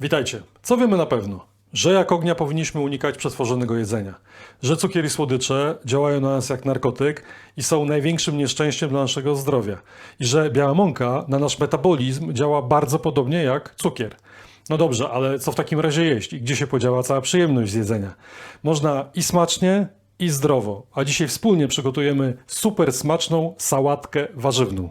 Witajcie. Co wiemy na pewno? Że jak ognia powinniśmy unikać przetworzonego jedzenia. Że cukier i słodycze działają na nas jak narkotyk i są największym nieszczęściem dla naszego zdrowia. I że biała mąka na nasz metabolizm działa bardzo podobnie jak cukier. No dobrze, ale co w takim razie jeść i gdzie się podziała cała przyjemność z jedzenia? Można i smacznie, i zdrowo. A dzisiaj wspólnie przygotujemy super smaczną sałatkę warzywną.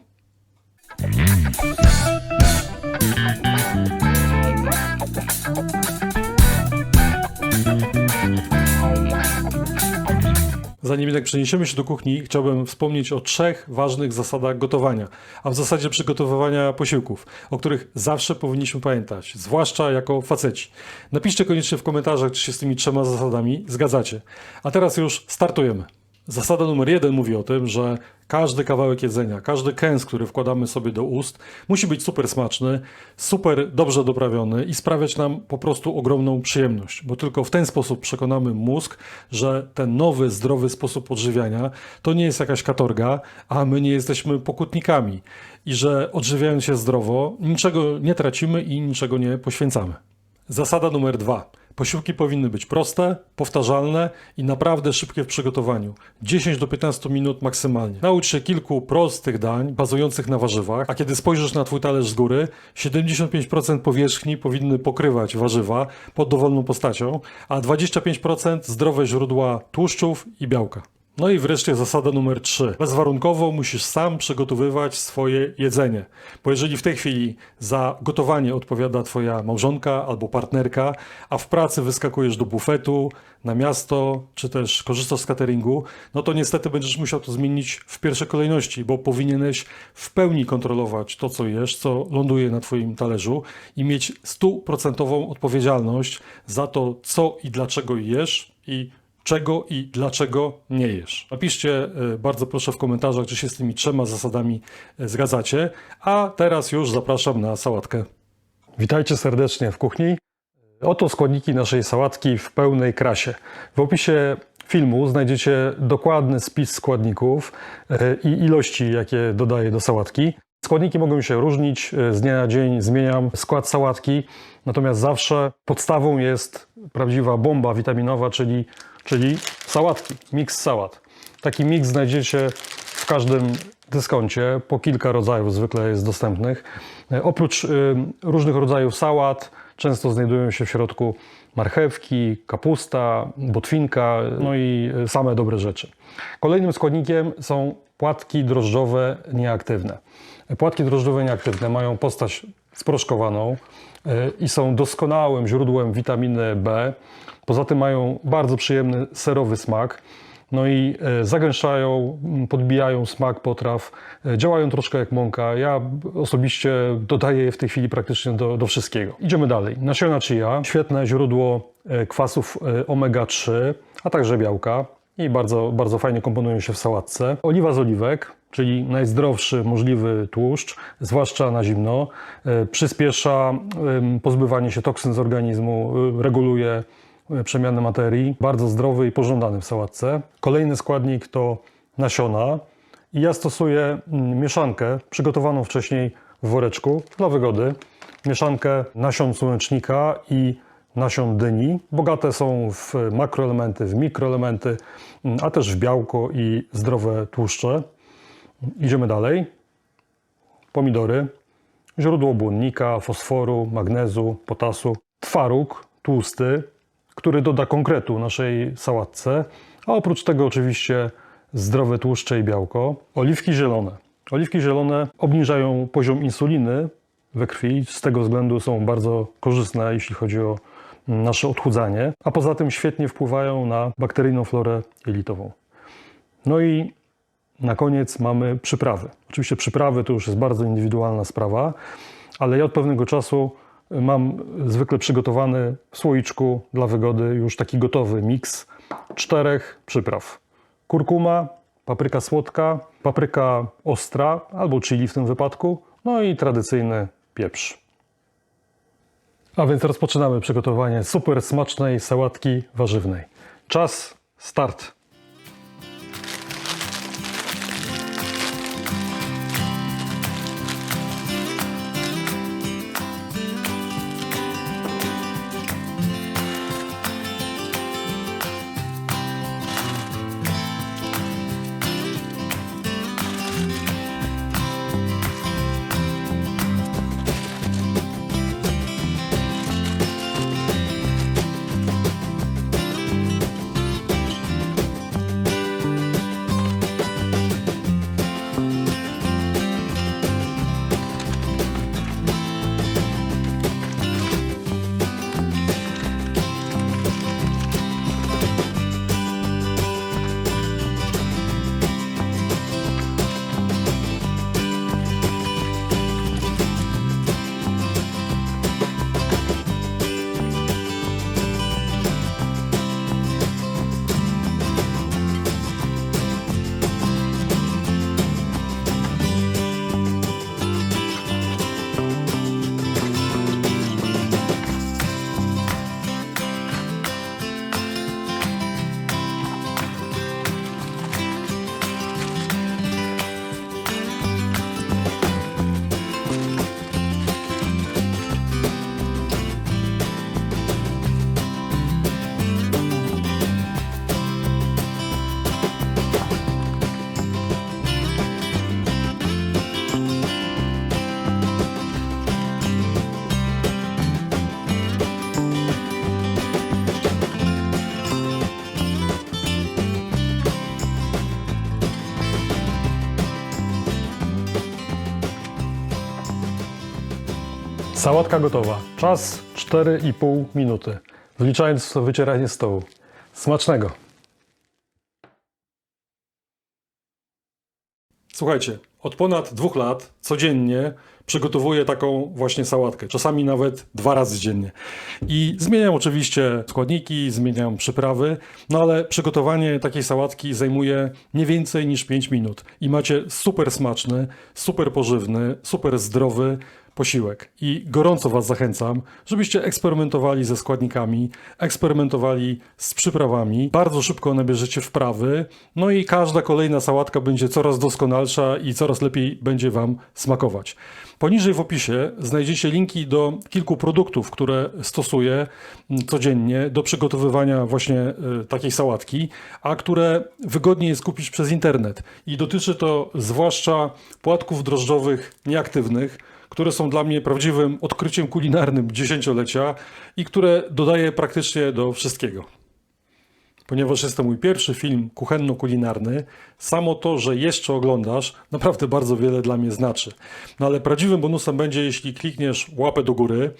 Zanim jednak przeniesiemy się do kuchni, chciałbym wspomnieć o trzech ważnych zasadach gotowania, a w zasadzie przygotowywania posiłków, o których zawsze powinniśmy pamiętać, zwłaszcza jako faceci. Napiszcie koniecznie w komentarzach, czy się z tymi trzema zasadami zgadzacie. A teraz już startujemy. Zasada numer jeden mówi o tym, że każdy kawałek jedzenia, każdy kęs, który wkładamy sobie do ust, musi być super smaczny, super dobrze doprawiony i sprawiać nam po prostu ogromną przyjemność, bo tylko w ten sposób przekonamy mózg, że ten nowy, zdrowy sposób odżywiania to nie jest jakaś katorga, a my nie jesteśmy pokutnikami i że odżywiając się zdrowo, niczego nie tracimy i niczego nie poświęcamy. Zasada numer dwa. Posiłki powinny być proste, powtarzalne i naprawdę szybkie w przygotowaniu. 10 do 15 minut maksymalnie. Naucz się kilku prostych dań bazujących na warzywach, a kiedy spojrzysz na twój talerz z góry, 75% powierzchni powinny pokrywać warzywa pod dowolną postacią, a 25% zdrowe źródła tłuszczów i białka. No i wreszcie zasada numer 3. Bezwarunkowo musisz sam przygotowywać swoje jedzenie. Bo jeżeli w tej chwili za gotowanie odpowiada twoja małżonka albo partnerka, a w pracy wyskakujesz do bufetu, na miasto, czy też korzystasz z cateringu, no to niestety będziesz musiał to zmienić w pierwszej kolejności, bo powinieneś w pełni kontrolować to, co jesz, co ląduje na twoim talerzu i mieć stuprocentową odpowiedzialność za to, co i dlaczego jesz i czego i dlaczego nie jesz. Napiszcie e, bardzo proszę w komentarzach, czy się z tymi trzema zasadami e, zgadzacie. A teraz już zapraszam na sałatkę. Witajcie serdecznie w kuchni. Oto składniki naszej sałatki w pełnej krasie. W opisie filmu znajdziecie dokładny spis składników e, i ilości, jakie dodaję do sałatki. Składniki mogą się różnić, z dnia na dzień zmieniam skład sałatki, natomiast zawsze podstawą jest prawdziwa bomba witaminowa, czyli, czyli sałatki, miks sałat. Taki miks znajdziecie w każdym dyskoncie, po kilka rodzajów zwykle jest dostępnych. E, Oprócz y, różnych rodzajów sałat, często znajdują się w środku marchewki, kapusta, botwinka, no i y, same dobre rzeczy. Kolejnym składnikiem są płatki drożdżowe nieaktywne. Płatki drożdżowe nieaktywne mają postać sproszkowaną i są doskonałym źródłem witaminy B. Poza tym mają bardzo przyjemny serowy smak. No i e, zagęszczają, podbijają smak potraw, e, działają troszkę jak mąka. Ja osobiście dodaję je w tej chwili praktycznie do, do wszystkiego. Idziemy dalej. Nasiona chia, świetne źródło e, kwasów e, omega-3, a także białka i bardzo, bardzo fajnie komponują się w sałatce. Oliwa z oliwek, czyli najzdrowszy możliwy tłuszcz, zwłaszcza na zimno, przyspiesza pozbywanie się toksyn z organizmu, reguluje e, przemianę materii, bardzo zdrowy i pożądany w sałatce. Kolejny składnik to nasiona i ja stosuję mm, mieszankę przygotowaną wcześniej w woreczku dla wygody. Mieszankę nasion słonecznika i nasion dyni. Bogate są w makroelementy, w mikroelementy, mm, a też w białko i zdrowe tłuszcze. Idziemy dalej. Pomidory, źródło błonnika, fosforu, magnezu, potasu, twaróg tłusty, który doda konkretu naszej sałatce, a oprócz tego oczywiście zdrowe tłuszcze i białko. Oliwki zielone. Oliwki zielone obniżają poziom insuliny we krwi, z tego względu są bardzo korzystne, jeśli chodzi o nasze odchudzanie, a poza tym świetnie wpływają na bakteryjną florę jelitową. No i na koniec mamy przyprawy. Oczywiście przyprawy to już jest bardzo indywidualna sprawa, ale ja od pewnego czasu mam zwykle przygotowany w słoiczku dla wygody już taki gotowy miks czterech przypraw. Kurkuma, papryka słodka, papryka ostra albo chili w tym wypadku, no i tradycyjny pieprz. A więc rozpoczynamy przygotowanie super smacznej sałatki warzywnej. Czas start. Sałatka gotowa. Czas 4,5 minuty. Wliczając wycieranie stołu. Smacznego! Słuchajcie, od ponad dwóch lat codziennie przygotowuję taką właśnie sałatkę, czasami nawet dwa razy dziennie. I zmieniam oczywiście składniki, zmieniam przyprawy, no ale przygotowanie takiej sałatki zajmuje nie więcej niż 5 minut. I macie super smaczny, super pożywny, super zdrowy posiłek. I gorąco Was zachęcam, żebyście eksperymentowali ze składnikami, eksperymentowali z przyprawami. Bardzo szybko nabierzecie wprawy, no i każda kolejna sałatka będzie coraz doskonalsza i coraz lepiej będzie Wam smakować. Poniżej w opisie znajdziecie linki do kilku produktów, które stosuję codziennie do przygotowywania właśnie e, takiej sałatki, a które wygodniej jest kupić przez internet. I dotyczy to zwłaszcza płatków drożdżowych nieaktywnych, które są dla mnie prawdziwym odkryciem kulinarnym dziesięciolecia i które dodaję praktycznie do wszystkiego. Ponieważ jest to mój pierwszy film kuchenno-kulinarny, samo to, że jeszcze oglądasz, naprawdę bardzo wiele dla mnie znaczy. No ale prawdziwym bonusem będzie, jeśli klikniesz łapę do góry,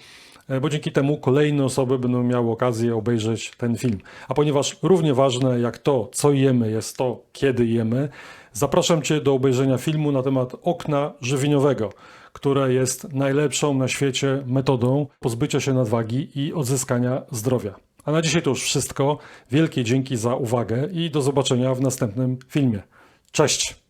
bo dzięki temu kolejne osoby będą miały okazję obejrzeć ten film. A ponieważ równie ważne jak to, co jemy, jest to, kiedy jemy, zapraszam Cię do obejrzenia filmu na temat okna żywieniowego, które jest najlepszą na świecie metodą pozbycia się nadwagi i odzyskania zdrowia. A na dzisiaj to już wszystko. Wielkie dzięki za uwagę i do zobaczenia w następnym filmie. Cześć!